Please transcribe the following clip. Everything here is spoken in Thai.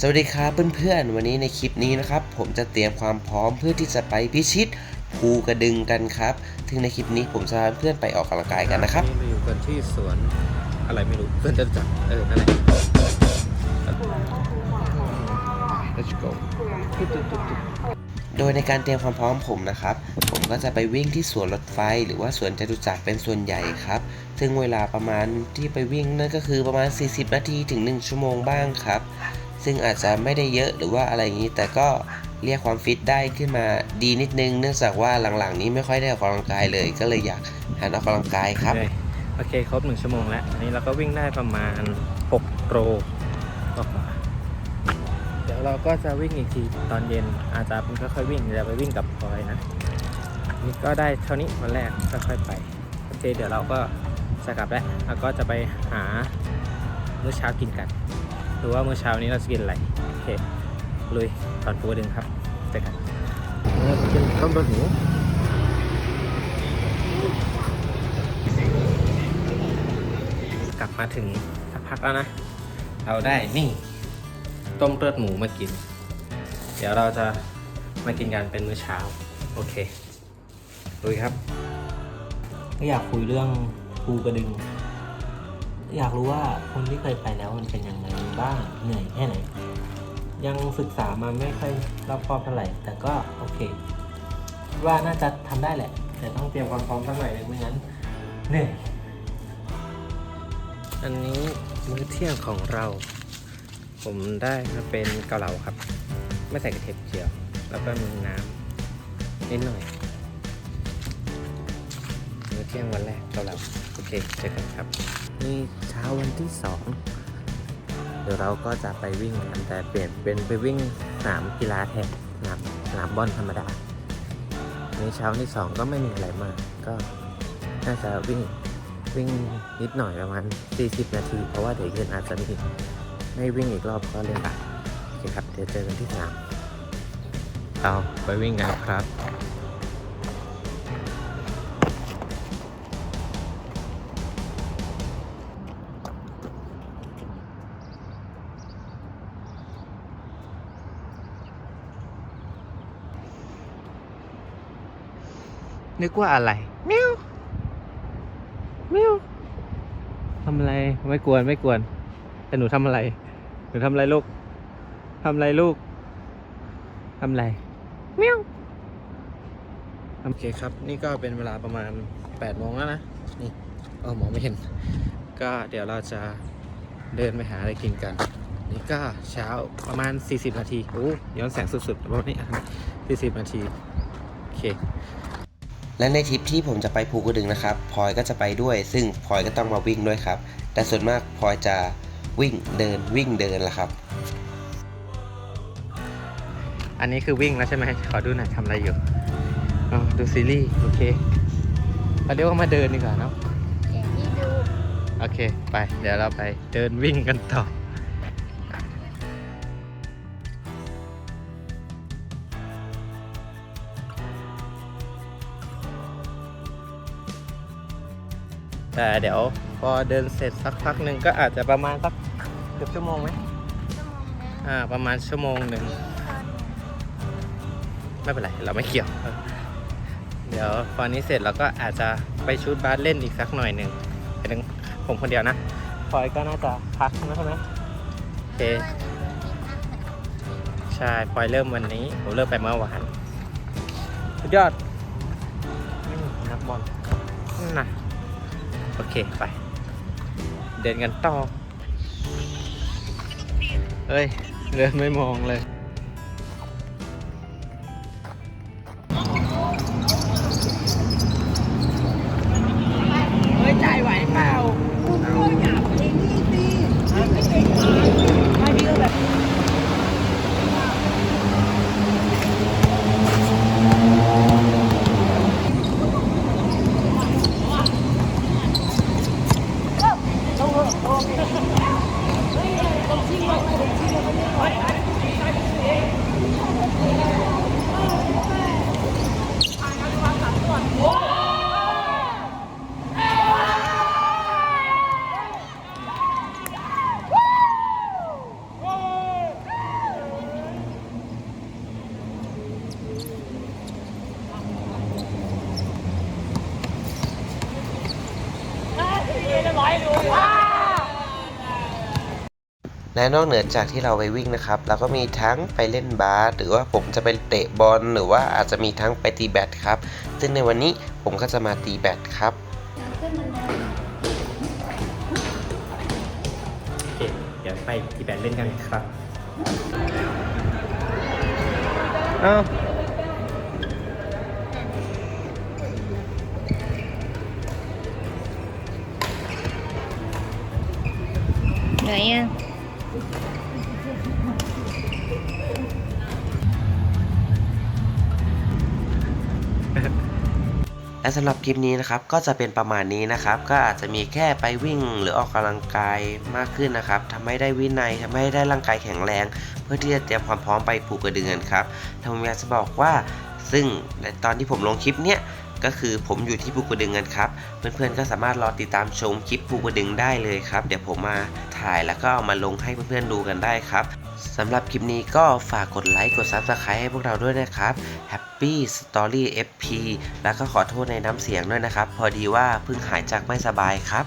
สวัสดีครับเพื่อนๆ วันนี้ในคลิปนี้นะครับ ผมจะเตรียมความพร้อมเพื่อที่จะไปพิชิตภูกระดึงกันครับซึ่งในคลิปนี้ผมจะพาเพื่อนไปออกกำลังกายกันนะครับนี่มาอยู่กันที่สวนอะไรไม่รู้เพื่อนจะจักเออนั่นแหละ Let's go โดยในการเตรียมความพร้อมผมนะครับ ผมก็จะไปวิ่งที่สวนรถไฟ หรือว่าสวนจตุจักรเป็นส่วนใหญ่ครับ ซึ่งเวลาประมาณที่ไปวิ่งนั่นก็คือประมาณ 40 นาทีถึง 1 ชั่วโมงบ้างครับ ซึ่งอาจจะไม่ได้เยอะหรือว่าอะไรอย่างนี้ แต่ก็เรียกความฟิตได้ขึ้นมาดีนิดนึง เนื่องจากว่าหลังๆ นี้ไม่ค่อยได้ออกกำลังกายเลย ก็เลยอยากหันออกกำลังกายครับ โอเคครบหนึ่งชั่วโมงแล้วอันนี้เราก็วิ่งได้ประมาณ6โลกว่าเดี๋ยวเราก็จะวิ่งอีกทีตอนเย็นอาจจะเป็นค่อยๆวิ่งเดี๋ยวไปวิ่งกับพลอยนะนี่ก็ได้เท่านี้วันแรกค่อยๆไปโอเคเดี๋ยวเราก็จะกลับแล้วแล้วก็จะไปหามื้อเช้ากินกัน ดูว่ามื้อเช้านี้เราจะกินอะไร โอเค ลุยถอนปูดึงครับเจอกันเราจะกินต้มรสหมูกลับมาถึงสักพักแล้วนะ เราได้นี่ ต้มเลือดหมูมากิน เดี๋ยวเราจะมากินกันเป็นมื้อเช้า โอเคลุยครับ ก็อยากคุยเรื่องภูกระดึง อยากรู้ว่าคนที่เคยไปแล้วมันเป็นยังไงบ้างเหนื่อยแค่ไหน ยังศึกษามาไม่ค่อยรอบคอบเท่าไหร่ แต่ก็โอเค ว่าน่าจะทำได้แหละ แต่ต้องเตรียมความพร้อมสักหน่อยนึงไม่งั้นเหนื่อยอันนี้มื้อเที่ยงของเรา ผมได้มาเป็นเกาเหลาครับ ไม่ใส่กระเทียมเจียว แล้วก็มีน้ำนิดหน่อย มื้อเที่ยงวันแรกเกาเหลาโอเคเจอกันครับนี่เช้าวันที่สองเดี๋ยวเราก็จะไปวิ่งกันแต่เปลี่ยนเป็นไปวิ่งสนามกีฬาแทนสนามสนามบอลธรรมดาในเช้าที่สองก็ไม่มีอะไรมาก ก็น่าจะวิ่งวิ่งนิดหน่อยประมาณ 40 นาที เพราะว่าเดี๋ยวเย็นอาจจะมีไม่วิ่งอีกรอบก็เลยอะโอเคครับ เดี๋ยวเจอกันที่สนามเอาไปวิ่งกันครับ นึกว่าอะไรเมิวเมิวทำอะไรไม่กวนไม่กวน แต่หนูทำอะไร หนูทำอะไรลูกทำอะไรลูกทำอะไรเมิวโอเคครับ นี่ก็เป็นเวลาประมาณ8โมงแล้วนะ นี่เออมองไม่เห็น ก็เดี๋ยวเราจะเดินไปหาอะไรกินกัน นี่ก็เช้าประมาณ 40 นาที โอ้ย้อนแสงสุดๆระมาณนี้40 นาที โอเค และในทริปที่ผมจะไปภูกระดึงนะครับพลอยก็จะไปด้วย ซึ่งพลอยก็ต้องมาวิ่งด้วยครับ แต่ส่วนมากพลอยจะวิ่งเดินวิ่งเดินละครับ อันนี้คือวิ่งแล้วใช่ไหมขอดูหน่อยทำอะไรอยู่อ๋อดูซีรีส์โอเคเราเรียกว่ามาเดินดีกว่าเนาะอย่างที่ดู โอเค ไป เดี๋ยวเราไปเดินวิ่งกันต่อ แต่เดี๋ยวพอเดินเสร็จสักพักหนึ่งก็อาจจะประมาณสักเกือบชั่วโมงไหมชั่วโมงนะอ่าประมาณชั่วโมงหนึ่งไม่เป็นไรเราไม่เกี่ยว เดี๋ยวพอนี้เสร็จเราก็อาจจะไปชุดบาสเล่นอีกสักหน่อยหนึ่งไปถึงผมคนเดียวนะพลอยก็น่าจะพักนะใช่ไหมโอเคใช่พลอยเริ่มวันนี้ผมเริ่มไปเมื่อวานสุดยอดอืมนักบอลนั่นนะ โอเค ไป เดินกันต่อเอ้ย เดินไม่มองเลย และนอกเหนือจากที่เราไปวิ่งนะครับ เราก็มีทั้งไปเล่นบาสหรือว่าผมจะไปเตะบอลหรือว่าอาจจะมีทั้งไปตีแบดครับ ซึ่งในวันนี้ผมก็จะมาตีแบดครับขึ้นบันไดโอเคเดี๋ยวไปตีแบดเล่นกันครับเอ้าไหนอะ และสำหรับคลิปนี้นะครับก็จะเป็นประมาณนี้นะครับ ก็อาจจะมีแค่ไปวิ่งหรือออกกำลังกายมากขึ้นนะครับทำให้ได้วินัยทำให้ได้ร่างกายแข็งแรง เพื่อที่จะเตรียมความพร้อมไปผูกกระดึงกันครับทางผมอยากจะบอกว่าซึ่งในตอนที่ผมลงคลิปเนี้ย ก็คือผมอยู่ที่ภูกระดึงกันครับ เพื่อนๆก็สามารถรอติดตามชมคลิปภูกระดึงได้เลยครับ เดี๋ยวผมมาถ่ายแล้วก็เอามาลงให้เพื่อนๆดูกันได้ครับสำหรับคลิปนี้ก็ฝากกดไลค์กด Subscribe ให้พวกเราด้วยนะครับ Happy Story FP แล้วก็ขอโทษในน้ำเสียงด้วยนะครับ พอดีว่าเพิ่งหายจากไม่สบายครับ